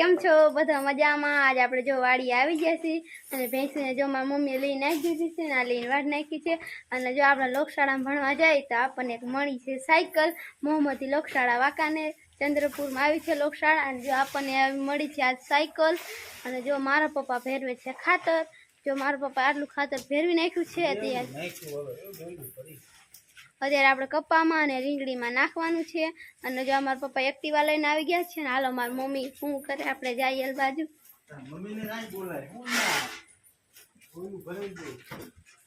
કેમ છો? બધા મજામાં? આજે આપણે જો વાડી આવી ગયા છીએ અને ભેંસીને જો મારી મમ્મીએ લઈ નાખી દીધી છે આ લઈને વાડ નાખી છે. અને જો આપણે લોકશાળામાં ભણવા જાય તો આપણને એક મળી છે સાયકલ. મોહમ્મદી લોકશાળા વાકાને ચંદ્રપુરમાં આવી છે લોકશાળા અને જો આપણને મળી છે આજ સાયકલ. અને જો મારા પપ્પા ભેરવે છે ખાતર. જો મારા પપ્પા આટલું ખાતર ભેરવી નાખ્યું છે અત્યારે અત્યારે આપણે કપ્પામાં અને રીંગણીમાં નાખવાનું છે. અને જો અમારા પપ્પા એક્ટિવા લઈને આવી ગયા છે ને, હાલો મારી મમ્મી શું કરે, આપણે જઈએ બાજુ. મમ્મીને બોલાય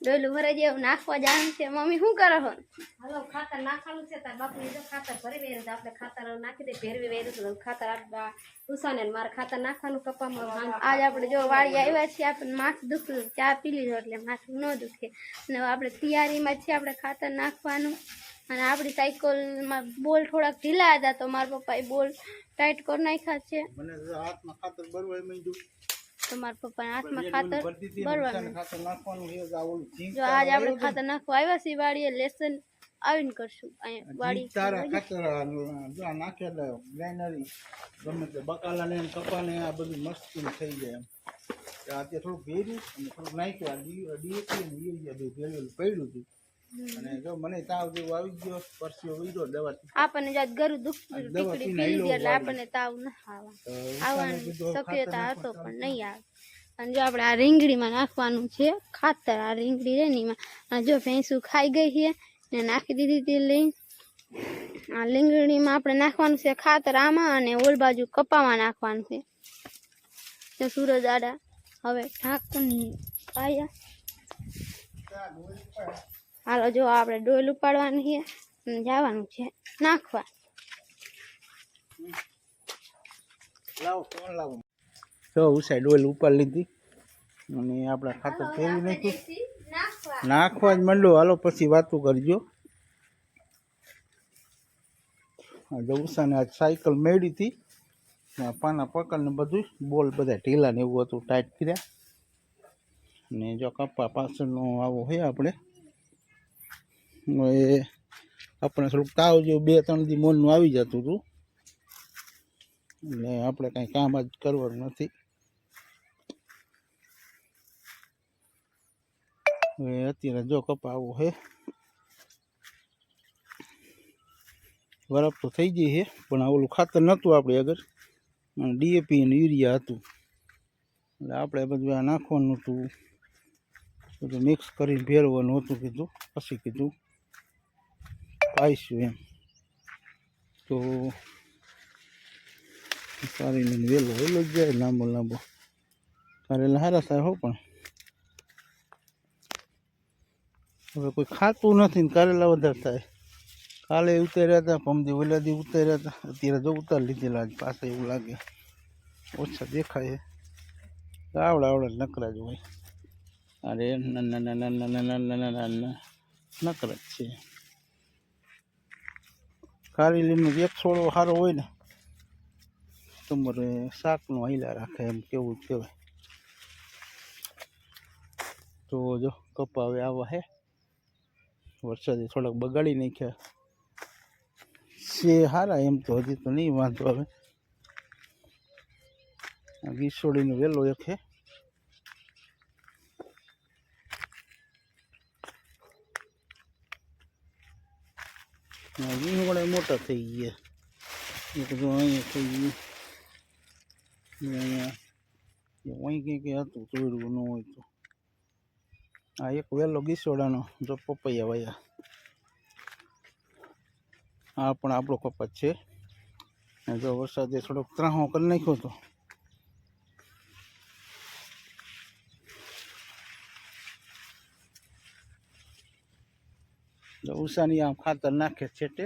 હું ભરાઈ ગયું ડોલું ભરે જેવું નાખવા જવાનું છે. મમ્મી શું કરો છો? હાલો ખાતર નાખવાનું છે. તાર બાપુ જો ખાતર ભરી વેરું આપણે ખાતર નાખી દે ભેરવી વેરું ખાતર આપવા ઉષાને મારે ખાતર નાખવાનું કપામાં. આજ આપણે જો વાળી આવ્યા છીએ આપણે માથું દુખતું ચા પી લીધો એટલે માથું ન દુખે. અને આપણે તૈયારીમાં છે આપણે ખાતર નાખવાનું. અને આપણી સાયકલમાં બોલ થોડાક ઢીલા હતા તો મારા પપ્પાએ બોલ ટાઈટ કરી નાખ્યા છે. મને હાથમાં ખાતર ભરવાય માંડ્યું. તો મારા પપ્પાના હાથમાં ખાતર ભરવાનું જો આજ આપણે ખાતર નાખવા આવ્યા છીએ વાડીએ લેસન આવીને કરશું. અહીંયા વાડી તારા ખાતર આ જો આ નાખે ગમે તે બકાલા ને કપા ને આ બધું મસ્ત થઈ જાય એમ. આજે થોડુંક ભેર્યું અને થોડુંક નાખ્યું. ડીએપી ને યુરિયા ભેળવેલું પડ્યું હતું. અને જો મને તાવ જેવો આવી ગયો પરસ્યો વીડો દવાથી. આપણને જાત ગરું દુખતું ટીકડી પીને પી લીધી એટલે આપણને તાવ ન આવે. આવવાની શક્યતા હતો પણ નહીં આવે. અને જો આપણે આ રીંગડીમાં નાખવાનું છે ખાતર આ રીંગડી રે એમાં અને જો ભેંસું ખાઈ ગઈ છે ને નાખી દીધી હતી લઈ આ રીંગડીમાં આપણે નાખવાનું છે ખાતર આમાં અને ઓલ બાજુ કપામાં નાખવાનું છે. તો સૂરજ આડા હવે ઢાંકણ પાયા. હાલો જો આપણે ડોલ ઉપાડવાની છે અને જવાનું છે નાખવા. જો ઉષાઈ ડોલ ઉપર લીધી. અને આપણે ખાતર ફેરવી નાખ્યું? નાખવા. જ માંડો. હાલો પછી વાતું કરજો. આ જો ઉષાને આજ સાયકલ મેળી હતી. ને પાના પકડ ને બધું બોલ બધા ઢીલા ને એવું હતું ટાઈટ કર્યા. ને જો કપા પાછળનો આવો હોય આપણે. એ આપણે થોડુંક તાવ જેવું બે ત્રણ દી મોનનું આવી જતું હતું. એટલે આપણે કાંઈ કામ જ કરવાનું નથી. હવે અત્યારે જો કપા આવો છે વરફ તો થઈ ગઈ છે પણ આ ઓલું ખાતર નહોતું આપણે આગળ. ડીએપી અને યુરિયા હતું. એટલે આપણે બધું આ નાખવાનું હતું. બધું મિક્સ કરીને ભેરવાનું હતું કીધું, પછી કીધું. આવીશું એમ તો સારી લઈને વહેલો વહેલો જ જાય લાંબો લાંબો કારેલા સારા સારા હો પણ હવે કોઈ ખાતું નથી ને કારેલા વધારે થાય કાલે ઉતાર્યા હતા પમદી વલાદી ઉતાર્યા હતા અત્યારે જો ઉતાર લીધેલા પાસે એવું લાગે ઓછા દેખાય આવડા આવડા નકરા જ હોય અરે નાના નાના નાના નાના નાના નકરા જ છે કારેલીનો એક છોડો સારો હોય ને, તમારે શાકનો હૈલા રાખે એમ કેવું કહેવાય. તો જો, કપા હવે આવા હે. વરસાદે થોડાક બગાડી નાખ્યા. છે સારા એમ તો હજી તો નહીં વાંધો આવે. ગીસોડીનો વહેલો એક છે રીંગણા મોટા થઈ ગયા એક જો અહીંયા થઈ ગયું અહીંયા અહીં કંઈક હતું તોડવું ન હોય તો આ એક વહેલો ગીસોડાનો જો પપૈયા વયા આ પણ આપણો કપાસ છે જો વરસાદે થોડોક ત્રાહો કરી નાખ્યો તો જો ઉષાની આમ ખાતર નાખે છેટે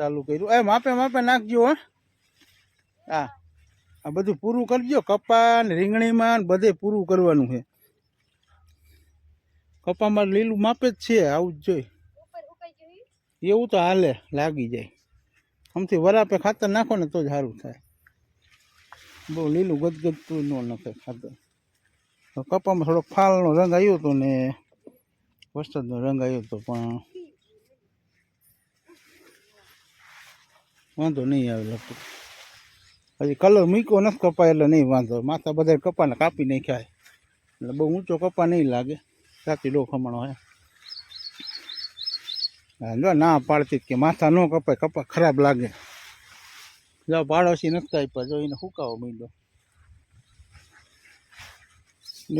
ચાલુ કર્યું. એ માપે માપે નાખજો હો. હા આ બધું પૂરું કરજો. કપા ને રીંગણીમાં ને બધે પૂરું કરવાનું છે. કપામાં લીલું માપે જ છે આવું જ જોઈએ. એવું તો હાલે લાગી જાય. આમથી વરાપે ખાતર નાખો ને તો જ સારું થાય. બહુ લીલું ગદગદતું ન નાખે ખાતર. તો કપામાં થોડોક ફાલનો રંગ આવ્યો હતો ને વરસાદનો રંગ આવ્યો હતો પણ વાંધો નહીં આવે લગભગ. હજી કલર મૂક્યો નથી કપાય એટલે નહીં વાંધો. માથા બધા કપાને કાપી નાખ્યા ખાય એટલે બહુ ઊંચો કપા નહીં લાગે. સાચી લો ખમણો હે. ના પાડતી કે માથા ન કપાય, કપા ખરાબ લાગે. જો પાડોશી નથી આપ્યા. જો એને હુકાવો મીંડો.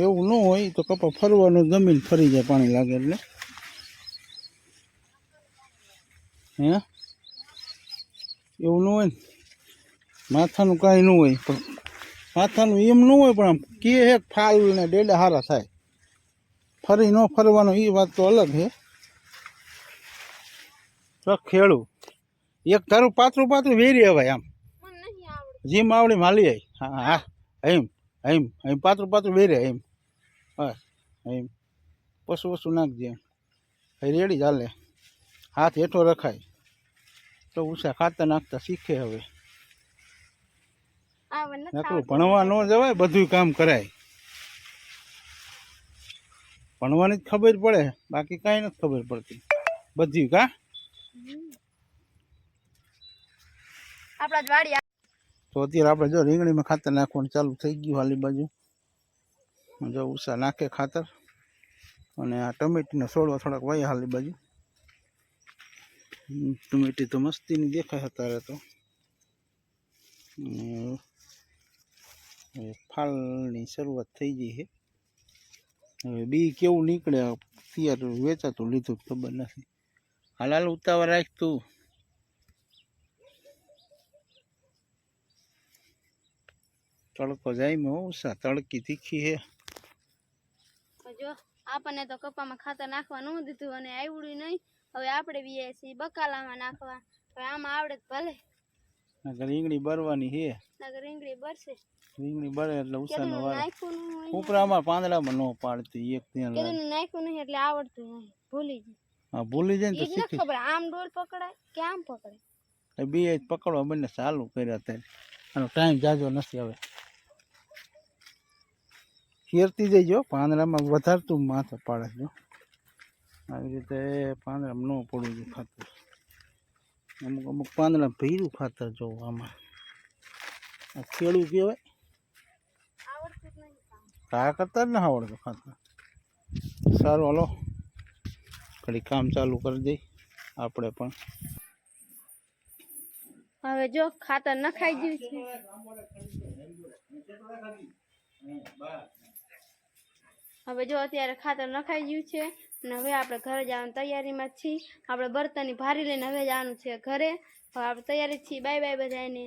એવું ન હોય તો કપા ફરવાનું જમીન ફરી જાય, પાણી લાગે એટલે. હે? એવું ન હોય માથાનું કાંઈ ન હોય પણ માથાનું એમ ન હોય પણ આમ કે હે ફાલ ડેડા હારા થાય. ફરી ન ફરવાનો એ વાત તો અલગ છે ખેડું, એક તારું પાતળું પાતળું વેરી હવાય આમ. જીમ આવડે માલી આવી હા હા એમ એમ એમ પાતળું પાતળું વેરે એમ. હા, એમ. પશુ પશુ નાખજે રેડી ચાલે હાથ હેઠો રખાય. તો ઉષા ખાતર નાખતા શીખે હવે. નકરું ભણવા ન જવાય બધું કામ કરાય. ભણવાની જ ખબર પડે બાકી કાંઈ નથી ખબર પડતી. બધી કા? તો અત્યારે આપણે જો રીંગણીમાં ખાતર નાખવાનું ચાલુ થઈ ગયું હાલી બાજુ. જો ઉષા નાખે ખાતર. અને આ ટમેટીનો છોડવા થોડાક વાય હાલી બાજુ. ટમેટી તો મસ્તીની દેખાય અત્યારે તો હવે ફાલની શરૂઆત થઈ ગઈ છે હવે બી કેવું નીકળે અત્યારે વેચાતું લીધું ખબર નથી હાલ હાલ ઉતાવળ રાખતું તડકો જાય મેં ઉષા તડકી તીખી હે જો આપણને તો કપામાં ખાતર ન દીધું અને આવડ્યું નહીં હવે આપણે બી છીએ બકાલામાં નાખવા હવે આમાં આવડે ભલે. નકર રીંગણી બરવાની હે. રીંગણી બરશે રીંગણી બરે એટલે ઉસાનો વાર. ઉપરામાં પાંદડામાં નો પાડતી એક ત્યાં કેદું નાખ્યું નહીં એટલે આવડતું નહીં. ભૂલી જાય. હા ભૂલી જાય ને તો શીખી. ખબર આમ ડોલ પકડાય કે આમ પકડાય. એ બે જ પકડવા બંને ચાલુ કર્યા ત્યારે આનો ટાઈમ જાજો નથી હવે. ફેરતી જઈજો પાંદડામાં વધારતું માથે પાડે જો આવી રીતે પાંદડામાં ન પડવું જોઈએ ખાતર. અમુક અમુક પાંદડા ભીરું ખાતર જોવું આમાં. આ ખેડું કહેવાય. આવડતું જ નહીં કામ. કા કરતા જ ના આવડતું ખાતર. સારું, હાલો. ઘડી કામ ચાલુ કરી દઈ આપણે પણ. હવે જો ખાતર નખાઈ ગયું છે. હવે જો અત્યારે ખાતર નખાઈ ગયું છે. અને હવે આપણે ઘરે જવાની તૈયારીમાં છીએ. આપણે બર્તનની ભારી લઈને હવે જવાનું છે ઘરે. હવે આપણે તૈયારી છીએ. બાય બાય બધાને